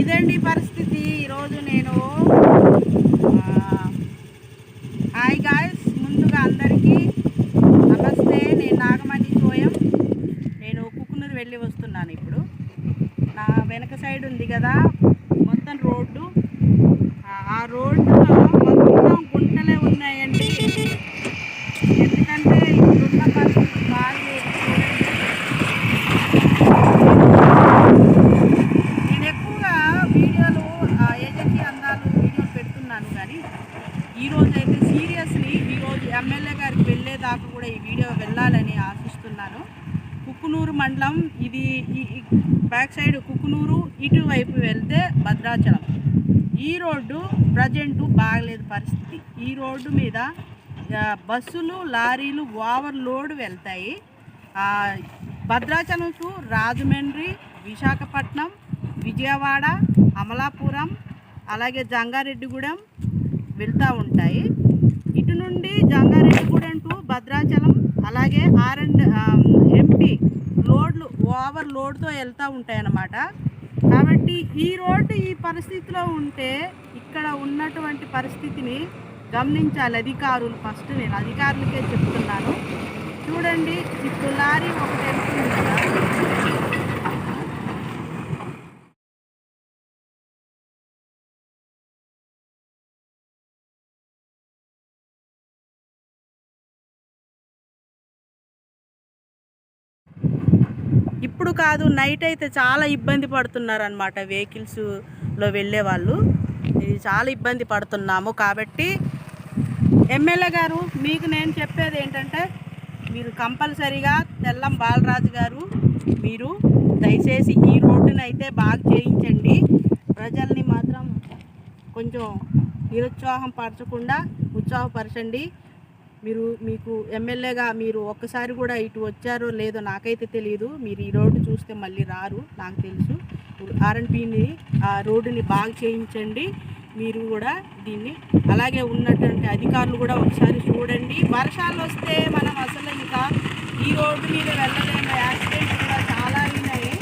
ఇదండి పరిస్థితి. ఈరోజు నేను హాయ్ గాయస్. ముందుగా అందరికీ నమస్తే. నేను నాగమణి సోయం. నేను కుక్కునూరు వెళ్ళి వస్తున్నాను ఇప్పుడు. నా వెనక సైడ్ ఉంది కదా మొత్తం రోడ్డు. ఆ రోడ్డులో మొత్తం గుంటలే ఉంది. దాకా కూడా ఈ వీడియో వెళ్ళాలని ఆశిస్తున్నాను. కుక్కునూరు మండలం ఇది ఈ- బ్యాక్ సైడ్ కుక్కునూరు ఇటువైపు వెళ్తే భద్రాచలం. ఈ రోడ్డు ప్రజెంటు బాగలేదు పరిస్థితి. ఈ రోడ్డు మీద బస్సులు లారీలు ఓవర్ లోడ్ వెళ్తాయి భద్రాచలంకు భద్రాచలం రాజమండ్రి విశాఖపట్నం విజయవాడ అమలాపురం అలాగే జంగారెడ్డిగూడెం వెళ్తూ ఉంటాయి. ఇటు నుండి జంగారెడ్డి టు భద్రాచలం అలాగే ఆర్ అండ్ ఎంపీ రోడ్లు ఓవర్ లోడ్తో వెళ్తూ ఉంటాయన్నమాట. కాబట్టి ఈ రోడ్డు ఈ పరిస్థితిలో ఉంటే ఇక్కడ ఉన్నటువంటి పరిస్థితిని గమనించాలి అధికారులు ఫస్ట్. నేను అధికారులకే చెప్తున్నాను. చూడండి ఇప్పుడు లారీ ఒకటి వెళ్తుంది కదా. ఇప్పుడు కాదు నైట్ అయితే చాలా ఇబ్బంది పడుతున్నారు అనమాట వెహికల్స్లో వెళ్ళే వాళ్ళు. ఇది చాలా ఇబ్బంది పడుతున్నాము కాబట్టి ఎమ్మెల్యే గారు మీకు నేను చెప్పేది ఏంటంటే మీరు కంపల్సరీగా తెల్లం బాలరాజు గారు మీరు దయచేసి ఈ రోడ్డునైతే అయితే బాగా చేయించండి. ప్రజల్ని మాత్రం కొంచెం నిరుత్సాహం పరచకుండా ఉత్సాహపరచండి. మీరు మీకు ఎమ్మెల్యేగా మీరు ఒక్కసారి కూడా ఇటు వచ్చారో లేదో నాకైతే తెలియదు మీరు ఈ రోడ్డు చూస్తే మళ్ళీ రారు నాకు తెలుసు. ఆర్ఎన్పిని ఆ రోడ్డుని బాగా చేయించండి. మీరు కూడా దీన్ని అలాగే ఉన్నటువంటి అధికారులు కూడా ఒకసారి చూడండి. వర్షాలు వస్తే మనం అసలు ఇంకా ఈ రోడ్డు మీద వెళ్ళలేము. యాక్సిడెంట్ కూడా చాలా అయినాయి.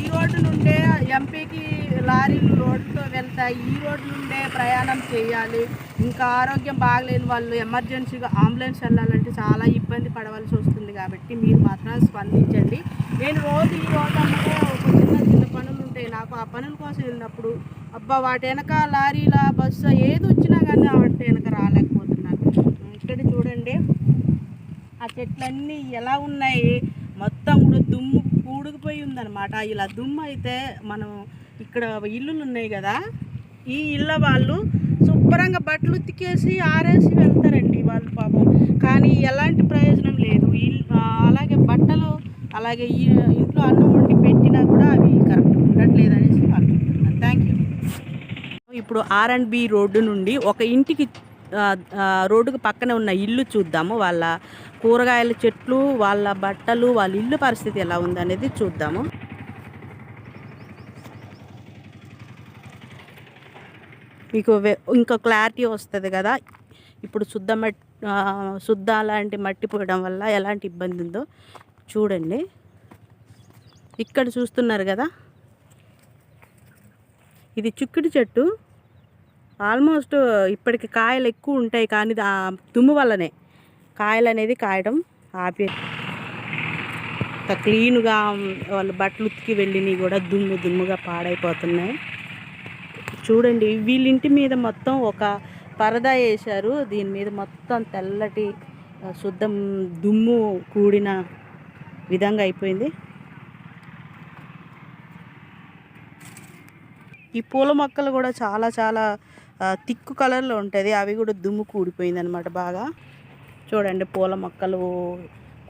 ఈ రోడ్డు నుండే ఎంపీకి లారీలు రోడ్డుతో వెళ్తాయి. ఈ రోడ్డు నుండే ప్రయాణం చేయాలి. ఇంకా ఆరోగ్యం బాగలేని వాళ్ళు ఎమర్జెన్సీగా అంబులెన్స్ వెళ్ళాలంటే చాలా ఇబ్బంది పడవలసి వస్తుంది కాబట్టి మీరు మాత్రం స్పందించండి. నేను రోజు ఈ రోజు ఒక చిన్న చిన్న పనులు ఉంటాయి. నాకు ఆ పనుల కోసం వెళ్ళినప్పుడు అబ్బా వాటి వెనక లారీల బస్సు ఏది వచ్చినా కానీ వాటి వెనక రాలేకపోతున్నాను. ఇక్కడ చూడండి ఆ చెట్లన్నీ ఎలా ఉన్నాయి? మొత్తం కూడా దుమ్ము కూడుకుపోయి ఉందన్నమాట. ఇలా దుమ్ము అయితే మనం ఇక్కడ ఇల్లులు ఉన్నాయి కదా ఈ ఇళ్ళ వాళ్ళు శుభ్రంగా బట్టలు ఉతికేసి ఆరేసి వెళ్తారండి వాళ్ళు పాపం. కానీ ఎలాంటి ప్రయోజనం లేదు. అలాగే బట్టలు అలాగే ఇంట్లో అన్నం వండి పెట్టినా కూడా అవి కరెక్ట్ ఉండట్లేదు అనేసి వాళ్ళు థ్యాంక్ యూ ఇప్పుడు ఆర్ అండ్ బి రోడ్డు నుండి ఒక ఇంటికి రోడ్డుకు పక్కనే ఉన్న ఇల్లు చూద్దాము. వాళ్ళ కూరగాయల చెట్లు వాళ్ళ బట్టలు వాళ్ళ ఇల్లు పరిస్థితి ఎలా ఉంది అనేది చూద్దాము. మీకు ఇంకా క్లారిటీ వస్తుంది కదా. ఇప్పుడు శుద్ధ మట్టి శుద్ధ లాంటి మట్టి పోయడం వల్ల ఎలాంటి ఇబ్బంది ఉందో చూడండి. ఇక్కడ చూస్తున్నారు కదా. ఇది చిక్కుడు చెట్టు. ఆల్మోస్ట్ ఇప్పటికి కాయలు ఎక్కువ ఉంటాయి కానీ దుమ్ము వల్లనే. కాయలు అనేది కాయడం ఆపే క్లీన్గా వాళ్ళు బట్టలు ఉతికి వెళ్ళినవి కూడా దుమ్ము దుమ్ముగా పాడైపోతున్నాయి. చూడండి వీళ్ళింటి మీద మొత్తం ఒక పరదా వేశారు. దీని మీద మొత్తం తెల్లటి శుద్ధం దుమ్ము కూడిన విధంగా అయిపోయింది. ఈ పూల మొక్కలు కూడా చాలా చాలా తిక్కు కలర్లో ఉంటుంది అవి కూడా దుమ్ము కూడిపోయింది అనమాట బాగా. చూడండి పూల మొక్కలు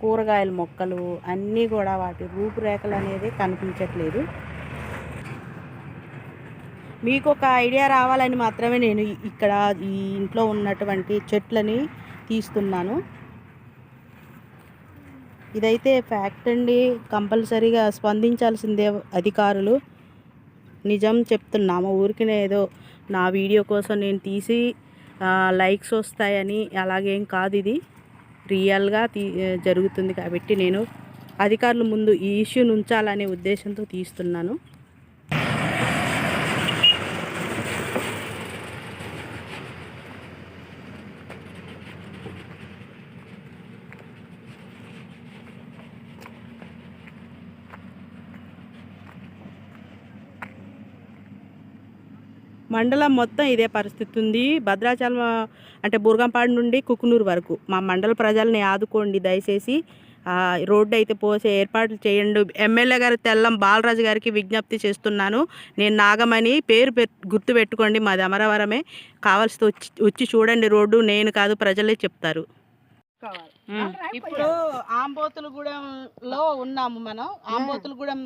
కూరగాయల మొక్కలు అన్నీ కూడా వాటి రూపురేఖలు అనేది కనిపించట్లేదు. మీకు ఒక ఐడియా రావాలని మాత్రమే నేను ఇక్కడ ఈ ఇంట్లో ఉన్నటువంటి చెట్లని తీస్తున్నాను. ఇదైతే ఫ్యాక్ట్ అండి. కంపల్సరీగా స్పందించాల్సిందే అధికారులు. నిజం చెప్తున్నాము. ఊరికినే ఏదో నా వీడియో కోసం నేను తీసి లైక్స్ వస్తాయని అలాగేం కాదు ఇది. రియల్గా తీ జరుగుతుంది కాబట్టి నేను అధికారుల ముందు ఈ ఇష్యూని ఉంచాలనే ఉద్దేశంతో తీస్తున్నాను. మండలం మొత్తం ఇదే పరిస్థితి ఉంది. భద్రాచలం అంటే బుర్గంపాడు నుండి కుకునూరు వరకు. మా మండల ప్రజల్ని ఆదుకోండి దయచేసి. రోడ్డు అయితే పోసే ఏర్పాట్లు చేయండి. ఎమ్మెల్యే గారు తెల్లం బాలరాజు గారికి విజ్ఞప్తి చేస్తున్నాను. నేను నాగమణి పేరు గుర్తు పెట్టుకోండి. మాది అమరవరమే. కావాల్సి వచ్చి వచ్చి చూడండి రోడ్డు. నేను కాదు ప్రజలే చెప్తారు. ఇప్పుడు ఆంబోతులగూడెంలో ఉన్నాము మనం. ఆంబోతులగూడెం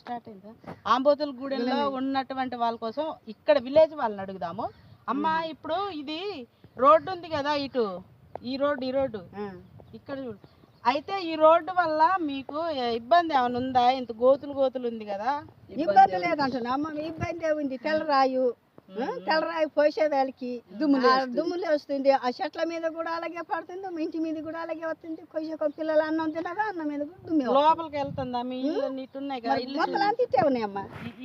స్టార్ట్ అయిందా? ఆంబోతులగూడెంలో ఉన్నటువంటి వాళ్ళ కోసం ఇక్కడ విలేజ్ వాళ్ళని అడుగుదాము. అమ్మ ఇప్పుడు ఇది రోడ్డు ఉంది కదా ఇటు. ఈ రోడ్డు ఈ రోడ్డు. ఇక్కడ చూడు. అయితే ఈ రోడ్డు వల్ల మీకు ఇబ్బంది ఏమైనా ఉందా? ఇంత గోతులు గోతులు ఉంది కదా. ఇబ్బంది లేదంటున్నా అమ్మ ఇబ్బంది ఉంది తెల్లరాయు. తెల్లరాయి పోసే వేళకి దుమ్ము దుమ్ము లేస్తుంది. ఆ చెట్ల మీద కూడా అలాగే పడుతుంది మా ఇంటి మీద కూడా అలాగే వస్తుంది. కొంచెం పిల్లలు అన్నం తినగా అన్నం మీద కూడా దుమ్ము వస్తుంది. లోపలికి వెళ్తుందా? మీ ఇల్లు ఇల్లు మొక్కలు అంతా ఇట్టే ఉన్నాయి అమ్మ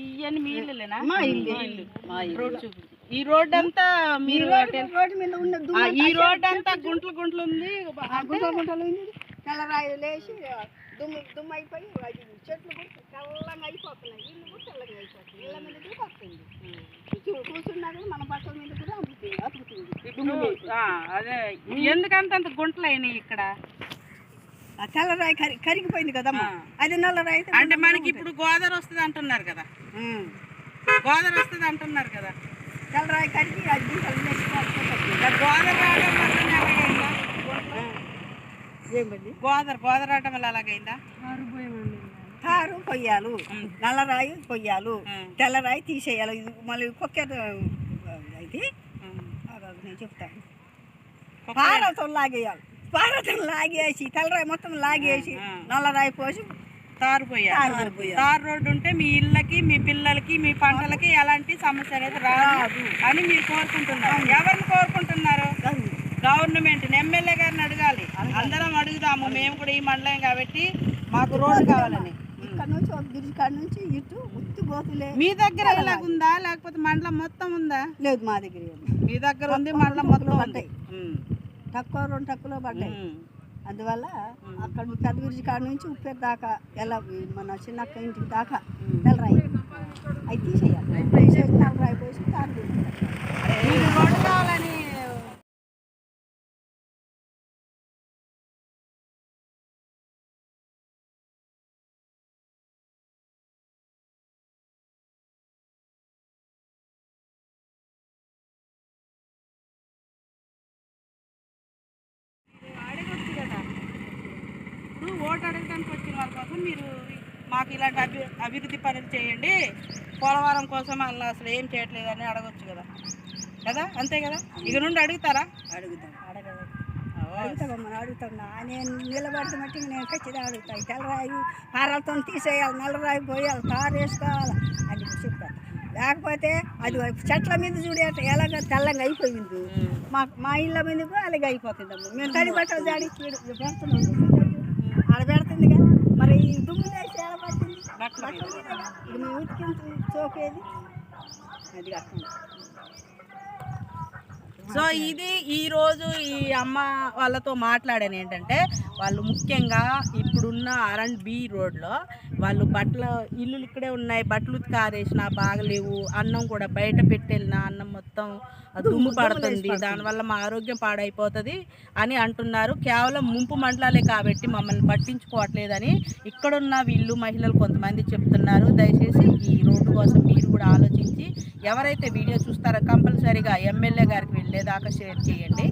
ఇవన్నీ మీ ఇల్లులేనా? మా ఇల్లు. ఈ రోడ్ అంతా మీరు రోడ్డు రోడ్డు మీద ఉన్న ఈ రోడ్ అంతా గుంటలు గుంటలు ఉంది. గుంటలు గుంటలు ఉంది. తెల్లరాయి లేచి దుమ్ము దుమ్ము అయిపోయి అది చెట్లు కూడా తెల్లగా అయిపోతున్నాయి. ఇల్లు కూడా తెల్లగా అయిపోతుంది. ఇళ్ళ మీద కూడా వస్తుంది. కూర్చు- కూర్చున్నా కూడా మన బట్టల మీద కూడా అతుకుతుంది. ఆ, అదే. ఎందుకంత అంత గుంటలు అయినాయి ఇక్కడ? తెల్లరాయి కరి కరిగిపోయింది కదమ్మా. అది నల్లరాయి అంటే మనకి ఇప్పుడు గోదావరి వస్తుంది అంటున్నారు కదా. గోదావరి వస్తుంది అంటున్నారు కదా. తెల్లరాయి కరిగి అది గోదావరి గోదావరి రావడం వల్ల అలాగైందా? తారు పొయ్యాలు. నల్లరాయి పొయ్యాలు. ఉం. తెల్లరాయి తీసేయాలి. ఇది మళ్ళీ కొక్కేది అయితే నేను చెప్తాను పారతో లాగేయాలి. పారతో లాగేసి తెల్లరాయి మొత్తం లాగేసి. నల్లరాయి పోసి తారు పోయాలి. తారు రోడ్డు ఉంటే మీ ఇళ్ళకి మీ పిల్లలకి మీ పంటలకి ఎలాంటి సమస్య అనేది రాదు అని మీరు కోరుకుంటున్నారు. ఎవరిని కోరుకుంటున్నారు? గవర్నమెంట్ ఎమ్మెల్యే గారిని అడగాలి. అందరం అడుగుదాము మేము కూడా ఈ మండలం కాబట్టి మాకు రోడ్డు కావాలని. నుంచి ఒక గిరిజి కాడ నుంచి ఇటు ఉత్తి గోతులే. మీ దగ్గర ఇలాగుందా లేకపోతే మండలం మొత్తం ఉందా? లేదు మా దగ్గర. మీ దగ్గర ఉంది మండలం మొత్తం ఉంది. ఉమ్. తక్కువ రెండు తక్కువలో పడ్డాయి. అందువల్ల అక్కడ పెద్ద గిరిజి కాడ నుంచి ఉప్పేరు దాకా ఎలా మన చిన్నక్క ఇంటికి దాకా తెల్లరాయి అవి తీసేయాలి. తీసేసి తెల్లరాయి పోసి రోడ్డు కావాలని ఓటు అడగడానికి వచ్చిన వాళ్ళ కోసం మీరు మాకు ఇలాంటి అభి అభివృద్ధి పనులు చేయండి. పోలవరం కోసం అలా అసలు ఏం చేయట్లేదని అడగొచ్చు కదా. కదా? అంతే కదా? ఇక నుండి అడుగుతారా? అడుగుతాం. అడగదు అడుగుతామమ్మా అడుగుతాం నేను నిలబడితే మట్టి నేను ఖచ్చితంగా అడుగుతాను తెల్లరాయి పారాలతో తీసేయాలి నల్లరాయి పోయాలి తారు వేసుకోవాలి అది చెప్తాను లేకపోతే అది చెట్ల మీద చూడే ఎలాగ తెల్లంగా అయిపోయింది. మా మా ఇళ్ళ మీద కూడా అలాగే అయిపోతుందమ్మా మేము తడి బట్టలు జాడి పెడుతున్నాం. పెడుతుందిగా. మరి ఈ దుమ్ము వేసి ఎలా పడుతుంది? ఇది మేము చోకేది? అది సో ఇది ఈరోజు ఈ అమ్మ వాళ్ళతో మాట్లాడాను ఏంటంటే వాళ్ళు ముఖ్యంగా ఇప్పుడున్న ఆర్ అండ్ బి రోడ్లో వాళ్ళు బట్టల ఇల్లులు ఇక్కడే ఉన్నాయి. బట్టలు ఉతికి ఆరేసిన బాగలేవు. అన్నం కూడా బయట పెట్టెళ్ళిన అన్నం మొత్తం దుమ్ము పడుతుంది. దానివల్ల మా ఆరోగ్యం పాడైపోతుంది అని అంటున్నారు. కేవలం ముంపు మండలాలే కాబట్టి మమ్మల్ని పట్టించుకోవట్లేదని ఇక్కడున్న వీళ్ళు మహిళలు కొంతమంది చెప్తున్నారు. దయచేసి ఈ రోడ్డు కోసం మీరు కూడా ఆలోచించి ఎవరైతే వీడియో చూస్తారో కంపల్సరీగా ఎమ్మెల్యే గారికి వెళ్ళేదాకా షేర్ చేయండి.